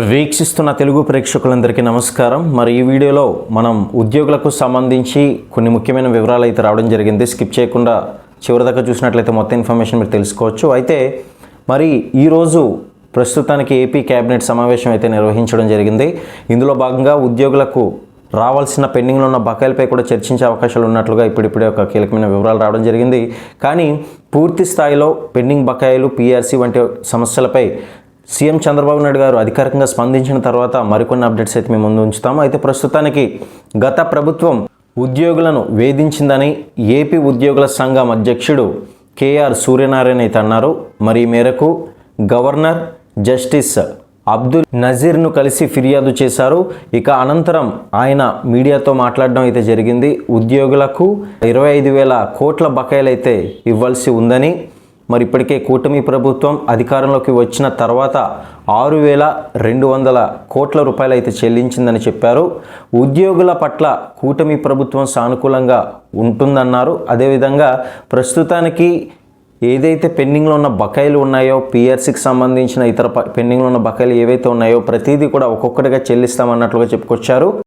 వీక్షిస్తున్న తెలుగు ప్రేక్షకులందరికీ నమస్కారం. మరి ఈ వీడియోలో మనం ఉద్యోగులకు సంబంధించి కొన్ని ముఖ్యమైన వివరాలు అయితే రావడం జరిగింది. స్కిప్ చేయకుండా చివరిదాకా చూసినట్లయితే మొత్తం ఇన్ఫర్మేషన్ మీరు తెలుసుకోవచ్చు. అయితే మరి ఈరోజు ప్రస్తుతానికి ఏపీ క్యాబినెట్ సమావేశం అయితే నిర్వహించడం జరిగింది. ఇందులో భాగంగా ఉద్యోగులకు రావాల్సిన పెండింగ్లో ఉన్న బకాయిలపై కూడా చర్చించే అవకాశాలు ఉన్నట్లుగా ఇప్పుడిప్పుడే ఒక కీలకమైన వివరాలు రావడం జరిగింది. కానీ పూర్తి స్థాయిలో పెండింగ్ బకాయిలు పీఆర్సీ వంటి సమస్యలపై సీఎం చంద్రబాబు నాయుడు గారు అధికారికంగా స్పందించిన తర్వాత మరికొన్ని అప్డేట్స్ అయితే మేము ముందు ఉంచుతాము అయితే ప్రస్తుతానికి గత ప్రభుత్వం ఉద్యోగులను వేధించిందని ఏపీ ఉద్యోగుల సంఘం అధ్యక్షుడు కేఆర్ సూర్యనారాయణ అయితే అన్నారు. మరి ఈ మేరకు గవర్నర్ జస్టిస్ అబ్దుల్ నజీర్ను కలిసి ఫిర్యాదు చేశారు. ఇక అనంతరం ఆయన మీడియాతో మాట్లాడడం అయితే జరిగింది. ఉద్యోగులకు ఇరవై ఐదు వేల కోట్ల బకాయిలు అయితే ఇవ్వాల్సి ఉందని మరి ఇప్పటికే కూటమి ప్రభుత్వం అధికారంలోకి వచ్చిన తర్వాత ఆరు వేల రెండు వందల కోట్ల రూపాయలు అయితే చెల్లించిందని చెప్పారు. ఉద్యోగుల పట్ల కూటమి ప్రభుత్వం సానుకూలంగా ఉంటుందన్నారు. అదేవిధంగా ప్రస్తుతానికి ఏదైతే పెండింగ్లో ఉన్న బకాయిలు ఉన్నాయో పిఆర్సీకి సంబంధించిన ఇతర పెండింగ్లో ఉన్న బకాయిలు ఏవైతే ఉన్నాయో ప్రతిదీ కూడా ఒక్కొక్కటిగా చెల్లిస్తామన్నట్లుగా చెప్పుకొచ్చారు.